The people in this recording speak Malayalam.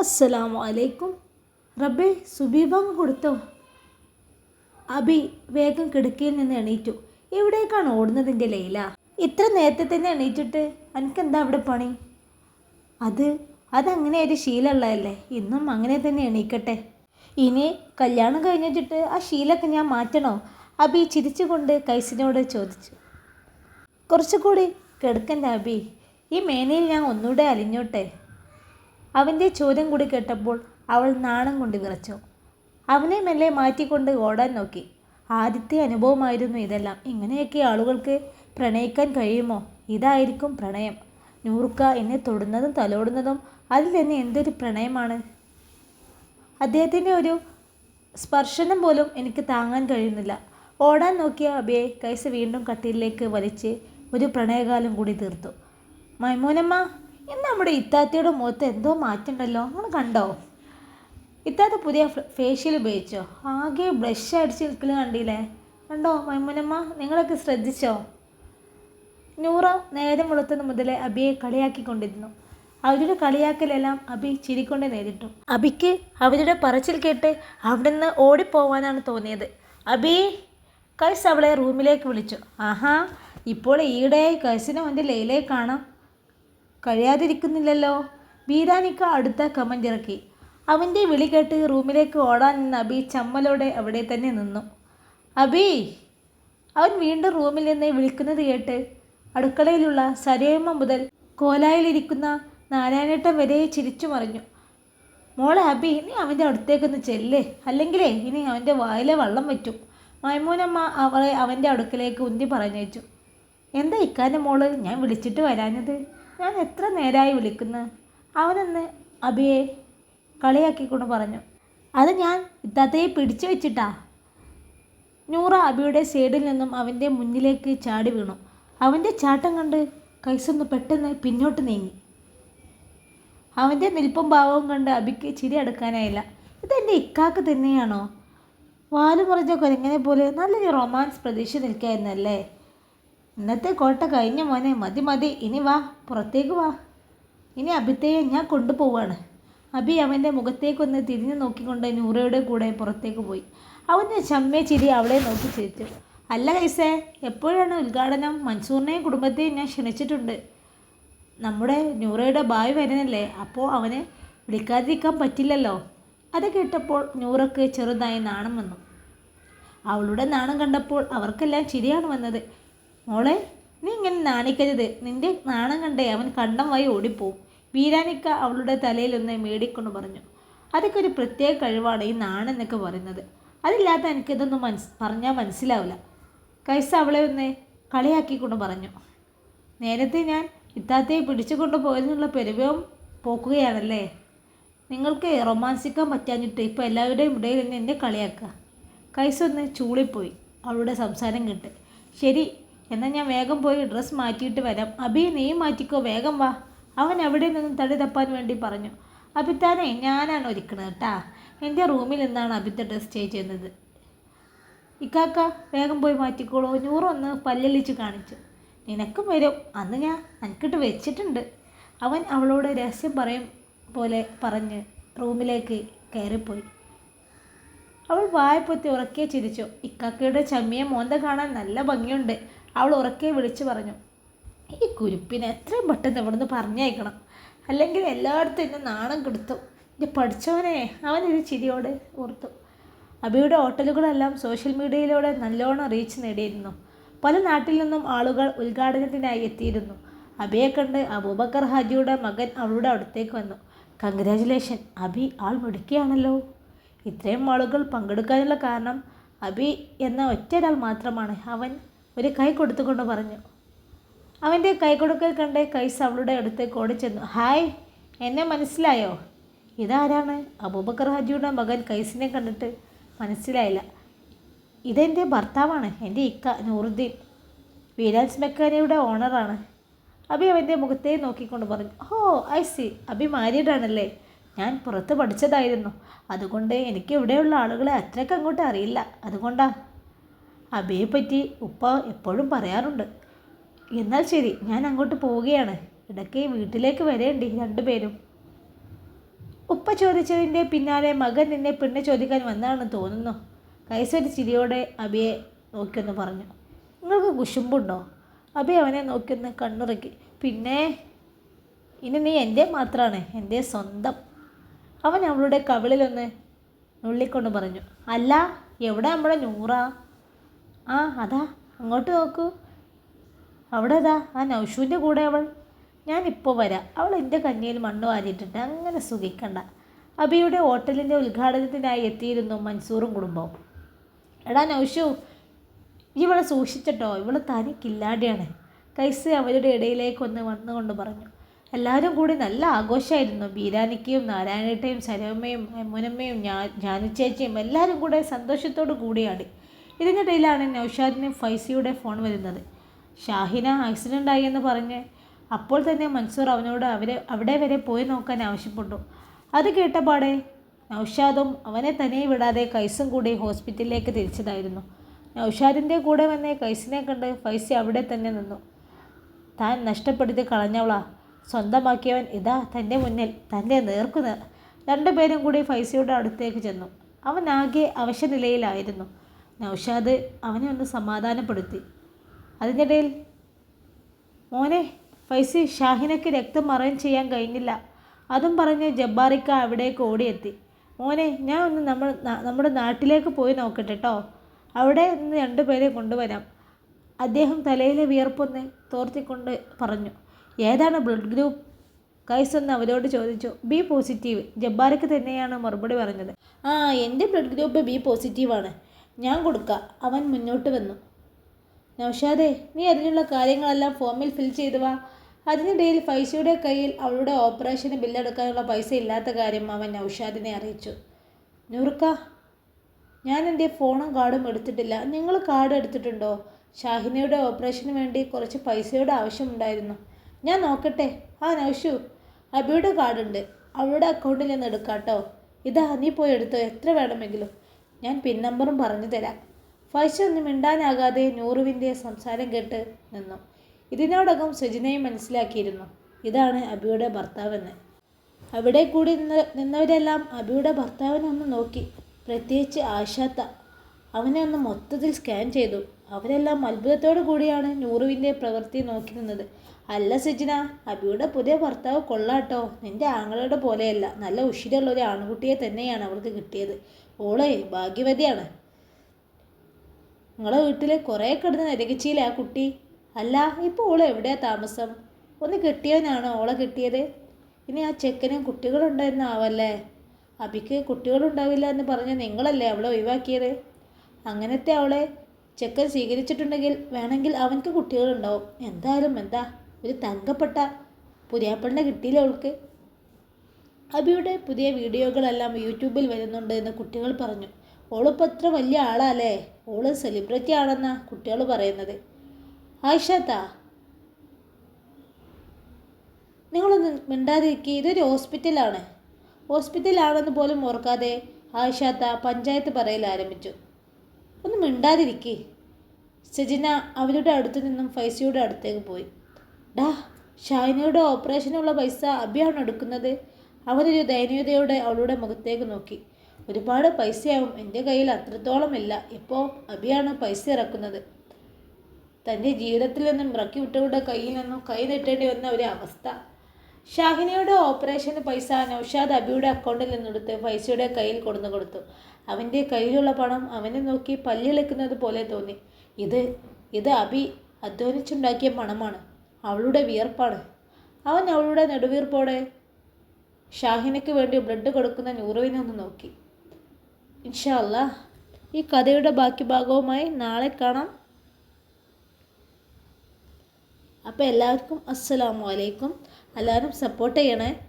അസ്സലാമു അലൈക്കും റബ്ബേ സുബീബാങ് കൊടുത്തോ? അബി വേഗം കിടക്കയിൽ നിന്ന് എണീറ്റു. എവിടേക്കാണ് ഓടുന്നതിന്റെ ലൈല? ഇത്ര നേരത്തെ തന്നെ എണീറ്റിട്ട് എനിക്കെന്താ അവിടെ പണി? അത് അതങ്ങനെ ഒരു ശീലമുള്ളതല്ലേ? ഇന്നും അങ്ങനെ തന്നെ എണീക്കട്ടെ. ഇനി കല്യാണം കഴിഞ്ഞിട്ട് ആ ശീലമൊക്കെ ഞാൻ മാറ്റണോ? അബി ചിരിച്ചുകൊണ്ട് കൈസിനോട് ചോദിച്ചു. കുറച്ചുകൂടി കിടക്കന്റെ അബി. ഈ മേനയിൽ ഞാൻ ഒന്നുകൂടെ അലിഞ്ഞോട്ടെ? അവന്റെ ചോദ്യം കൂടി കേട്ടപ്പോൾ അവൾ നാണം കൊണ്ട് വിറച്ചു. അവനെ മെല്ലെ മാറ്റിക്കൊണ്ട് ഓടാൻ നോക്കി. ആദ്യത്തെ അനുഭവമായിരുന്നു ഇതെല്ലാം. ഇങ്ങനെയൊക്കെ ആളുകൾക്ക് പ്രണയിക്കാൻ കഴിയുമോ? ഇതായിരിക്കും പ്രണയം. നൂർക്ക എന്നെ തൊടുന്നതും തലോടുന്നതും അതിൽ തന്നെ എന്തൊരു പ്രണയമാണ്? അദ്ദേഹത്തിന്റെ ഒരു സ്പർശനം പോലും എനിക്ക് താങ്ങാൻ കഴിയുന്നില്ല. ഓടാൻ നോക്കിയ അബിയെ കൈസ് വീണ്ടും കട്ടിലിലേക്ക് വലിച്ച് ഒരു പ്രണയകാലം കൂടി തീർത്തു. മൈമൂനമ്മ ഇന്ന് നമ്മുടെ ഇത്താത്തയുടെ മുഖത്ത് എന്തോ മാറ്റമുണ്ടല്ലോ? നിങ്ങൾ കണ്ടോ? ഇത്താത്ത പുതിയ ഫേഷ്യൽ ഉപയോഗിച്ചോ? ആകെ ബ്ലഷ് അടിച്ച് നിൽക്കൽ കണ്ടില്ലേ? കണ്ടോ മൈമുനമ്മ? നിങ്ങളൊക്കെ ശ്രദ്ധിച്ചോ? നൂറ നേരം വെളുത്തത് മുതലേ അബിയെ കളിയാക്കിക്കൊണ്ടിരുന്നു. അവരുടെ കളിയാക്കലെല്ലാം അബി ചിരിക്കൊണ്ട് നേരിട്ടു. അബിക്ക് അവരുടെ പറച്ചിൽ കേട്ട് അവിടുന്ന് ഓടിപ്പോവാനാണ് തോന്നിയത്. അബി കൈസ് അവളെ റൂമിലേക്ക് വിളിച്ചു. ആഹാ ഇപ്പോൾ ഈയിടെയായി കൈസിനെ അവന്റെ ലൈലയെ കാണാം. കഴിയാതിരിക്കുന്നില്ലല്ലോ. ബീരാനിക്ക അടുത്ത കമന്റ് ഇറക്കി. അവന്റെ വിളി കേട്ട് റൂമിലേക്ക് ഓടാൻ നിന്ന് അബി ചമ്മലോടെ അവിടെ തന്നെ നിന്നു. അബി അവൻ വീണ്ടും റൂമിൽ നിന്ന് വിളിക്കുന്നത് കേട്ട് അടുക്കളയിലുള്ള സരയമ്മ മുതൽ കോലായിലിരിക്കുന്ന നാരായണേട്ടൻ വരെ ചിരിച്ചു മറിഞ്ഞു. മോളെ അബി ഇനി അവന്റെ അടുത്തേക്കൊന്ന് ചെല്ലേ. അല്ലെങ്കിലേ ഇനി അവന്റെ വായിലെ വള്ളം വറ്റും മൈമൂനമ്മ അവളെ അവന്റെ അടുക്കലേക്ക് ഉന്തി പറഞ്ഞയച്ചു. എന്താ ഇക്കാന്റെ മോൾ? ഞാൻ വിളിച്ചിട്ട് വരാഞ്ഞത്. ഞാൻ എത്ര നേരമായി വിളിക്കുന്നു? അവനൊന്ന് അബിയെ കളിയാക്കിക്കൊണ്ട് പറഞ്ഞു. അത് ഞാൻ ഇത്താത്തയെ പിടിച്ചു വെച്ചിട്ടാ. നൂറ അബിയുടെ സൈഡിൽ നിന്നും അവന്റെ മുന്നിലേക്ക് ചാടി വീണു. അവന്റെ ചാട്ടം കണ്ട് കൈസൊന്ന് പെട്ടെന്ന് പിന്നോട്ട് നീങ്ങി. അവന്റെ നിൽപ്പും ഭാവവും കണ്ട് അബിക്ക് ചിരി അടുക്കാനായില്ല. ഇതെന്റെ ഇക്കാക്ക് തന്നെയാണോ? വാലു മുറിഞ്ഞ കുരങ്ങനെ പോലെ നല്ലൊരു റൊമാൻസ് പ്രതീക്ഷ നിൽക്കായിരുന്നല്ലേ? ഇന്നത്തെ കോട്ട കഴിഞ്ഞ മോനെ മതി മതി. ഇനി വാ പുറത്തേക്ക് വാ. ഇനി അഭിത്തയെ ഞാൻ കൊണ്ടുപോവാണ്. അബി അവന്റെ മുഖത്തേക്കൊന്ന് തിരിഞ്ഞു നോക്കിക്കൊണ്ട് നൂറയുടെ കൂടെ പുറത്തേക്ക് പോയി. അവന്റെ ചമ്മേ ചിരി അവളെ നോക്കി ചിരിച്ചു. അല്ല കൈസേ എപ്പോഴാണ് ഉദ്ഘാടനം? മൻസൂറിനെയും കുടുംബത്തെയും ഞാൻ ക്ഷണിച്ചിട്ടുണ്ട്. നമ്മുടെ നൂറയുടെ ബായ് വരുന്നല്ലേ? അപ്പോൾ അവനെ വിളിക്കാതിരിക്കാൻ പറ്റില്ലല്ലോ? അത് കേട്ടപ്പോൾ നൂറക്ക് ചെറുതായി നാണം വന്നു. അവളുടെ നാണം കണ്ടപ്പോൾ അവർക്കെല്ലാം ചിരിയാണ് വന്നത്. മോളെ നീ ഇങ്ങനെ നാണിക്കരുത്. നിന്റെ നാണം കണ്ടേ അവൻ കണ്ടം വായി ഓടിപ്പോവും. വീരാനിക്ക അവളുടെ തലയിലൊന്ന് മേടിക്കൊണ്ട് പറഞ്ഞു അതൊക്കെ ഒരു പ്രത്യേക കഴിവാണ് ഈ നാണെന്നൊക്കെ പറയുന്നത്. അതില്ലാത്ത എനിക്കിതൊന്നും മനസ് പറഞ്ഞാൽ മനസ്സിലാവില്ല. കൈസ അവളെ ഒന്ന് കളിയാക്കിക്കൊണ്ട് പറഞ്ഞു നേരത്തെ ഞാൻ ഇത്താത്തയെ പിടിച്ചുകൊണ്ട് പോയതിനുള്ള പെരുവവും പോക്കുകയാണല്ലേ? നിങ്ങൾക്ക് റൊമാൻസിക്കാൻ പറ്റാഞ്ഞിട്ട് ഇപ്പോൾ എല്ലാവരുടെയും ഇടയിൽ നിന്ന് എന്നെ കളിയാക്കുക. കൈസ ഒന്ന് ചൂളിപ്പോയി അവളുടെ സംസാരം കേട്ട് ശരി എന്നാൽ ഞാൻ വേഗം പോയി ഡ്രസ്സ് മാറ്റിയിട്ട് വരാം. അബി നീ മാറ്റിക്കോ. വേഗം വാ. അവൻ അവിടെ നിന്നും തടി തപ്പാൻ വേണ്ടി പറഞ്ഞു. അബിത്താനെ ഞാനാണ് ഒരുക്കണത് കേട്ടാ. എന്റെ റൂമിൽ നിന്നാണ് അബിത്ത ഡ്രസ് ചേഞ്ച് ചെയ്യുന്നത്. ഇക്കാക്ക വേഗം പോയി മാറ്റിക്കോളൂ. നൂറൊന്ന് പല്ലലിച്ച് കാണിച്ചു. നിനക്കും വരും. അന്ന് ഞാൻ എനിക്കിട്ട് വെച്ചിട്ടുണ്ട്. അവൻ അവളോട് രഹസ്യം പറയും പോലെ പറഞ്ഞ് റൂമിലേക്ക് കയറിപ്പോയി. അവൾ വായ്പൊത്തി ഉറക്കെ ചിരിച്ചു. ഇക്കാക്കയുടെ ചമ്മിയെ മോന്ത കാണാൻ നല്ല ഭംഗിയുണ്ട്. അവൾ ഉറക്കെ വിളിച്ചു പറഞ്ഞു ഈ കുരുപ്പിനെ എത്രയും പെട്ടെന്ന് ഇവിടുന്ന് പറഞ്ഞയക്കണം. അല്ലെങ്കിൽ എല്ലായിടത്തും ഇന്ന് നാണം കെടുത്തു. ഇത് പഠിച്ചവനെ അവനൊരു ചിരിയോടെ ഓർത്തു. അബിയുടെ ഹോട്ടലുകളെല്ലാം സോഷ്യൽ മീഡിയയിലൂടെ നല്ലോണം റീച്ച് നേടിയിരുന്നു. പല നാട്ടിൽ നിന്നും ആളുകൾ ഉദ്ഘാടനത്തിനായി എത്തിയിരുന്നു. അബിയെ കണ്ട് അബൂബക്കർ ഹാജിയുടെ മകൻ അവളുടെ അടുത്തേക്ക് വന്നു. കൺഗ്രാജുലേഷൻ അബി ആൾ മിടുക്കിയാണല്ലോ. ഇത്രയും ആളുകൾ പങ്കെടുക്കാനുള്ള കാരണം അബി എന്ന ഒറ്റ ഒരാൾ മാത്രമാണ്. അവൻ ഒരു കൈ കൊടുത്തുകൊണ്ട് പറഞ്ഞു. അവന്റെ കൈ കൊടുക്കൽ കണ്ട് കൈസ് അവളുടെ അടുത്തേക്ക് ഓടിച്ചെന്നു. ഹായ് എന്നെ മനസ്സിലായോ? ഇതാരാണ്? അബൂബക്കർ ഹാജിയുടെ മകൻ കൈസിനെ കണ്ടിട്ട് മനസ്സിലായില്ല. ഇതെന്റെ ഭർത്താവാണ് എന്റെ ഇക്ക നൂറുദ്ദീൻ. വീരാൻസ് മെക്കാനിയുടെ ഓണറാണ്. അബി അവന്റെ മുഖത്തെ നോക്കിക്കൊണ്ട് പറഞ്ഞു. Oh I see. അബി മാരീഡാണല്ലേ? ഞാൻ പുറത്ത് പഠിച്ചതായിരുന്നു. അതുകൊണ്ട് എനിക്ക് ഇവിടെയുള്ള ആളുകളെ അത്രയ്ക്ക് അങ്ങോട്ട് അറിയില്ല. അതുകൊണ്ടാ അബിയെ പറ്റി ഉപ്പ എപ്പോഴും പറയാറുണ്ട്. എന്നാൽ ശരി ഞാൻ അങ്ങോട്ട് പോവുകയാണ്. ഇടയ്ക്ക് വീട്ടിലേക്ക് വരേണ്ടി രണ്ടുപേരും. ഉപ്പ ചോദിച്ചതിന്റെ പിന്നാലെ മകൻ നിന്നെ പെണ്ണ് ചോദിക്കാൻ വന്നാണെന്ന് തോന്നുന്നു. കൈസരി ചിരിയോടെ അബിയെ നോക്കിയൊന്ന് പറഞ്ഞു. നിങ്ങൾക്ക് കുശുമ്പുണ്ടോ? അബി അവനെ നോക്കിയൊന്ന് കണ്ണുറക്കി. പിന്നെ ഇനി നീ എന്റെ മാത്രമാണ് എന്റെ സ്വന്തം. അവൻ അവളുടെ കവിളിലൊന്ന് നുള്ളിക്കൊണ്ട് പറഞ്ഞു. അല്ല എവിടെ നമ്മുടെ നൂറാ? ആ അതാ അങ്ങോട്ട് നോക്കൂ. അവിടെ അതാ ആ നൗഷുവിന്റെ കൂടെ അവൾ. ഞാനിപ്പോൾ വരാം. അവൾ എന്റെ കഞ്ഞിയിൽ മണ്ണ് വാരിയിട്ടുണ്ട് അങ്ങനെ സുഖിക്കണ്ട. അബിയുടെ ഹോട്ടലിന്റെ ഉദ്ഘാടനത്തിനായി എത്തിയിരുന്നു മൻസൂറും കുടുംബവും. എടാ നൗഷു ഇവളെ സൂക്ഷിച്ചിട്ടോ? ഇവൾ തനിക്കില്ലാതെയാണ് കൈസ് അവരുടെ ഇടയിലേക്ക് ഒന്ന് വന്നുകൊണ്ട് പറഞ്ഞു. എല്ലാവരും കൂടി നല്ല ആഘോഷമായിരുന്നു ബീരാനിക്കയും നാരായണേട്ടയും സരവമ്മയും മുനമ്മയും ഞാ ജാനുച്ചേച്ചിയും എല്ലാവരും കൂടെ സന്തോഷത്തോടു കൂടിയാടി. ഇതിനിടയിലാണ് നൗഷാദിന് ഫൈസിയുടെ ഫോൺ വരുന്നത്. ഷാഹിന ആക്സിഡന്റ് ആയി എന്ന് പറഞ്ഞ് അപ്പോൾ തന്നെ മൻസൂർ അവനോട് അവരെ അവിടെ വരെ പോയി നോക്കാൻ ആവശ്യപ്പെട്ടു. അത് കേട്ടപാടെ നൗഷാദും അവനെ തനിയെ വിടാതെ കൈസും കൂടി ഹോസ്പിറ്റലിലേക്ക് തിരിച്ചതായിരുന്നു. നൗഷാദിന്റെ കൂടെ വന്നേ കൈസിനെ കണ്ട് ഫൈസി അവിടെ തന്നെ നിന്നു. താൻ നഷ്ടപ്പെടുത്തി കളഞ്ഞവളാ. സ്വന്തമാക്കിയവൻ ഇതാ തന്റെ മുന്നിൽ തന്റെ നേർക്കുനേർ. രണ്ടുപേരും കൂടി ഫൈസിയുടെ അടുത്തേക്ക് ചെന്നു. അവൻ ആകെ അവശനിലയിലായിരുന്നു. നൗഷാദ് അവനെ ഒന്ന് സമാധാനപ്പെടുത്തി. അതിനിടയിൽ മോനെ ഫൈസി ഷാഹിനക്ക് രക്തം മറയും ചെയ്യാൻ കഴിഞ്ഞില്ല. അതും പറഞ്ഞ് ജബ്ബാറിക്ക അവിടേക്ക് ഓടിയെത്തി. മോനെ ഞാൻ ഒന്ന് നമ്മൾ നമ്മുടെ നാട്ടിലേക്ക് പോയി നോക്കട്ടെ കേട്ടോ അവിടെ നിന്ന് രണ്ടുപേരെ കൊണ്ടുവരാം. അദ്ദേഹം തലയിലെ വിയർപ്പൊന്ന് തോർത്തിക്കൊണ്ട് പറഞ്ഞു. ഏതാണ് ബ്ലഡ് ഗ്രൂപ്പ്? കൈസ് എന്ന് അവരോട് ചോദിച്ചു. B positive. ജബ്ബാർക്ക് തന്നെയാണ് മറുപടി പറഞ്ഞത്. ആ എന്റെ ബ്ലഡ് ഗ്രൂപ്പ് ബി പോസിറ്റീവാണ്. ഞാൻ കൊടുക്കാം. അവൻ മുന്നോട്ട് വന്നു. നൗഷാദേ നീ അതിനുള്ള കാര്യങ്ങളെല്ലാം ഫോമിൽ ഫിൽ ചെയ്തു വാ. അതിനിടയിൽ ഫൈസയുടെ കയ്യിൽ അവളുടെ ഓപ്പറേഷന് ബില്ലെടുക്കാനുള്ള പൈസ ഇല്ലാത്ത കാര്യം അവൻ നൗഷാദിനെ അറിയിച്ചു. നൂർക്ക ഞാൻ എന്റെ ഫോണും കാർഡും എടുത്തിട്ടില്ല. നിങ്ങൾ കാർഡ് എടുത്തിട്ടുണ്ടോ? ഷാഹിനയുടെ ഓപ്പറേഷന് വേണ്ടി കുറച്ച് പൈസയുടെ ആവശ്യമുണ്ടായിരുന്നു. ഞാൻ നോക്കട്ടെ. ആ നൗഷു അബിയുടെ കാർഡുണ്ട്. അവളുടെ അക്കൗണ്ടിൽ നിന്ന് എടുക്കാട്ടോ. ഇതാ നീ പോയി എടുത്തോ. എത്ര വേണമെങ്കിലും. ഞാൻ പിൻ നമ്പറും പറഞ്ഞു തരാം. ഫൈസ ഒന്നും മിണ്ടാനാകാതെ നൂറുവിന്റെ സംസാരം കേട്ട് നിന്നു. ഇതിനോടകം സുജിനയും മനസ്സിലാക്കിയിരുന്നു. ഇതാണ് അബിയുടെ ഭർത്താവെന്ന്. അവിടെ കൂടി നിന്ന് നിന്നവരെല്ലാം അബിയുടെ ഭർത്താവിനെ ഒന്ന് നോക്കി. പ്രത്യേകിച്ച് ആശാത്ത. അവനെ ഒന്ന് മൊത്തത്തിൽ സ്കാൻ ചെയ്തു. അവരെല്ലാം അത്ഭുതത്തോടു കൂടിയാണ് നൂറുവിന്റെ പ്രവൃത്തി നോക്കി നിന്നത്. അല്ല സജിന അബിയുടെ പുതിയ ഭർത്താവ് കൊള്ളാട്ടോ. നിന്റെ ആങ്ങളുടെ പോലെയല്ല. നല്ല ഉഷിരുള്ള ഒരു ആൺകുട്ടിയെ തന്നെയാണ് അവൾക്ക് കിട്ടിയത്. ഓളെ ഭാഗ്യവതിയാണ്. നിങ്ങളെ വീട്ടിൽ കുറേ കിടന്ന് നരകിച്ചില്ല ആ കുട്ടി? അല്ല ഇപ്പോൾ ഓൾ എവിടെയാ താമസം? ഒന്ന് കെട്ടിയവനാണോ ഓളെ കിട്ടിയത്? ഇനി ആ ചെക്കനും കുട്ടികളുണ്ടായിരുന്നാവല്ലേ? അബിക്ക് കുട്ടികളുണ്ടാവില്ല എന്ന് പറഞ്ഞ നിങ്ങളല്ലേ അവളെ ഒഴിവാക്കിയത്? അങ്ങനത്തെ അവളെ ചെക്കൻ സ്വീകരിച്ചിട്ടുണ്ടെങ്കിൽ വേണമെങ്കിൽ അവൻക്ക് കുട്ടികളുണ്ടാവും. എന്തായാലും എന്താ? ഒരു തങ്കപ്പെട്ട പുതിയാപ്പളിനെ കിട്ടിയില്ല അവൾക്ക്? അബിയുടെ പുതിയ വീഡിയോകളെല്ലാം യൂട്യൂബിൽ വരുന്നുണ്ട് എന്ന് കുട്ടികൾ പറഞ്ഞു. ഓളിപ്പോൾ അത്ര വലിയ ആളാല്ലേ? ഓൾ സെലിബ്രിറ്റി ആണെന്നാ കുട്ടികൾ പറയുന്നത്. ആയിഷാത്താ നിങ്ങളൊന്ന് മിണ്ടാതിരിക്കുക ഇതൊരു ഹോസ്പിറ്റലാണ്. ഹോസ്പിറ്റലാണെന്ന് പോലും ഓർക്കാതെ ആയിഷാത്ത പഞ്ചായത്ത് പറയൽ ആരംഭിച്ചു. ഒന്ന് മിണ്ടാതിരിക്കേ. സജിന അവരുടെ അടുത്ത് നിന്നും ഫൈസിയുടെ അടുത്തേക്ക് പോയി. ഡാ ഷാഹിനയുടെ ഓപ്പറേഷനുള്ള പൈസ അബിയാണ് എടുക്കുന്നത്. അവനൊരു ദയനീയതയോടെ അവളുടെ മുഖത്തേക്ക് നോക്കി. ഒരുപാട് പൈസയാവും എന്റെ കയ്യിൽ അത്രത്തോളം ഇല്ല ഇപ്പോൾ അബിയാണ് പൈസ ഇറക്കുന്നത്. തന്റെ ജീവിതത്തിൽ നിന്നും ഇറക്കി വിട്ടവരുടെ കയ്യിൽ നിന്നും കൈ നെട്ടേണ്ടി വന്ന ഒരു അവസ്ഥ. ഷാഹിനയുടെ ഓപ്പറേഷന് പൈസ നൗഷാദ് അബിയുടെ അക്കൗണ്ടിൽ നിന്നെടുത്ത് പൈസയുടെ കയ്യിൽ കൊടുന്നു കൊടുത്തു. അവന്റെ കയ്യിലുള്ള പണം അവനെ നോക്കി പല്ലിളിക്കുന്നത് പോലെ തോന്നി. ഇത് ഇത് അബി അധ്വാനിച്ചുണ്ടാക്കിയ പണമാണ്. അവളുടെ വിയർപ്പാണ്. അവൻ അവളുടെ നെടുവീർപ്പോടെ ഷാഹിനയ്ക്ക് വേണ്ടി ബ്ലഡ് കൊടുക്കുന്ന നൂറുവിനെ ഒന്ന് നോക്കി. ഇൻഷല്ല ഈ കഥയുടെ ബാക്കി ഭാഗവുമായി നാളെ കാണാം. അപ്പോൾ എല്ലാവർക്കും അസ്സലാമു അലൈക്കും. എല്ലാവരും സപ്പോർട്ട് ചെയ്യണേ.